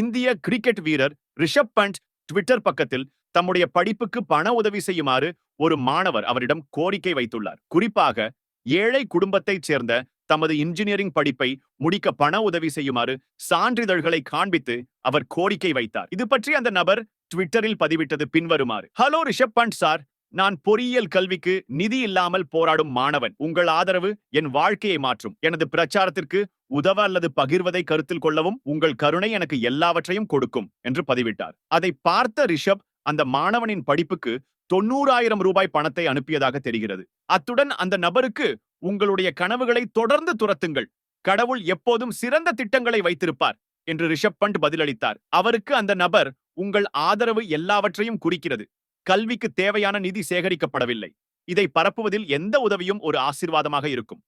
இந்திய கிரிக்கெட் வீரர் ரிஷப் பண்ட் ட்விட்டர் பக்கத்தில் தம்முடைய படிப்புக்கு பண உதவி செய்யுமாறு ஒரு மாணவர் அவரிடம் கோரிக்கை வைத்துள்ளார். குறிப்பாக ஏழை குடும்பத்தைச் சேர்ந்த தமது இன்ஜினியரிங் படிப்பை முடிக்க பண உதவி செய்யுமாறு சான்றிதழ்களை காண்பித்து அவர் கோரிக்கை வைத்தார். இது பற்றி அந்த நபர் ட்விட்டரில் பதிவிட்டது பின்வருமாறு. Hello Rishabh Pant sir. நான் பொறியியல் கல்விக்கு நிதி இல்லாமல் போராடும் மாணவன். உங்கள் ஆதரவு என் வாழ்க்கையை மாற்றும். எனது பிரச்சாரத்திற்கு உதவ அல்லது பகிர்வதை கருத்தில் கொள்ளவும் உங்கள் கருணை எனக்கு எல்லாவற்றையும் கொடுக்கும் என்று பதிவிட்டார். அதை பார்த்த ரிஷப் அந்த மாணவனின் படிப்புக்கு தொண்ணூறாயிரம் ரூபாய் பணத்தை அனுப்பியதாக தெரிகிறது. அத்துடன் அந்த நபருக்கு உங்களுடைய கனவுகளை தொடர்ந்து துரத்துங்கள். கடவுள் எப்போதும் சிறந்த திட்டங்களை வைத்திருப்பார் என்று ரிஷப் பண்ட் பதிலளித்தார். அவருக்கு அந்த நபர் உங்கள் ஆதரவு எல்லாவற்றையும் குறிக்கிறது. கல்விக்கு தேவையான நிதி சேகரிக்கப்படவில்லை. இதை பரப்புவதில் எந்த உதவியும் ஒரு ஆசீர்வாதமாக இருக்கும்.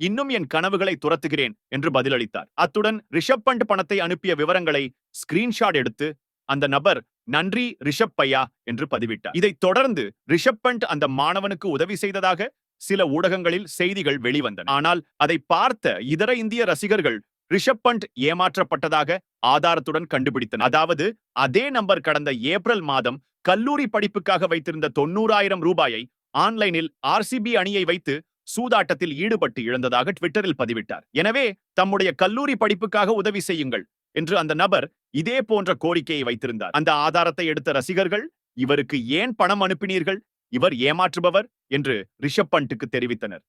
இன்னும் என் கனவுகளை துரத்துகிறேன் என்று பதிலளித்தார். அத்துடன் ரிஷப் பண்ட் பணத்தை அனுப்பிய விவரங்களை ஸ்கிரீன்ஷாட் எடுத்து அந்த நபர் நன்றி ரிஷப் பையா என்று பதிவிட்டார். இதைத் தொடர்ந்து ரிஷப் பண்ட் அந்த மாணவனுக்கு உதவி செய்ததாக சில ஊடகங்களில் செய்திகள் வெளிவந்தன. ஆனால் அதை பார்த்த இதர இந்திய ரசிகர்கள் ரிஷப் பண்ட் ஏமாற்றப்பட்டதாக ஆதாரத்துடன் கண்டுபிடித்தனர் அதாவது அதே நம்பர் கடந்த ஏப்ரல் மாதம் கல்லூரி படிப்புக்காக வைத்திருந்த தொண்ணூறாயிரம் ரூபாயை ஆன்லைனில் ஆர்சிபி அணியை வைத்து சூதாட்டத்தில் ஈடுபட்டு இழந்ததாக ட்விட்டரில் பதிவிட்டார். எனவே தம்முடைய கல்லூரி படிப்புக்காக உதவி செய்யுங்கள் என்று அந்த நபர் இதே போன்ற கோரிக்கையை வைத்திருந்தார். அந்த ஆதாரத்தை எடுத்த ரசிகர்கள் இவருக்கு ஏன் பணம் அனுப்பினீர்கள்? இவர் ஏமாற்றுபவர்? என்று ரிஷப் பண்ட்டுக்கு தெரிவித்தனர்.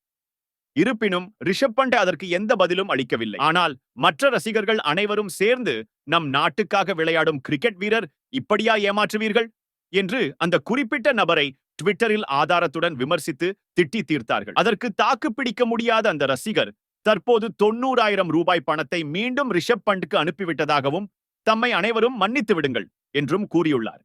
இருப்பினும் ரிஷப் பண்ட் அதற்கு எந்த பதிலும் அளிக்கவில்லை. ஆனால் மற்ற ரசிகர்கள் அனைவரும் சேர்ந்து நம் நாட்டுக்காக விளையாடும் கிரிக்கெட் வீரர் இப்படியா ஏமாற்றுவீர்கள்? என்று அந்த குறிப்பிட்ட நபரை ட்விட்டரில் ஆதாரத்துடன் விமர்சித்து திட்டி தீர்த்தார்கள். அதற்கு தாக்கு பிடிக்க முடியாத அந்த ரசிகர் தற்போது தொண்ணூறாயிரம் ரூபாய் பணத்தை மீண்டும் ரிஷப் பண்டுக்கு அனுப்பிவிட்டதாகவும் தம்மை அனைவரும் மன்னித்து விடுங்கள் என்றும் கூறியுள்ளார்.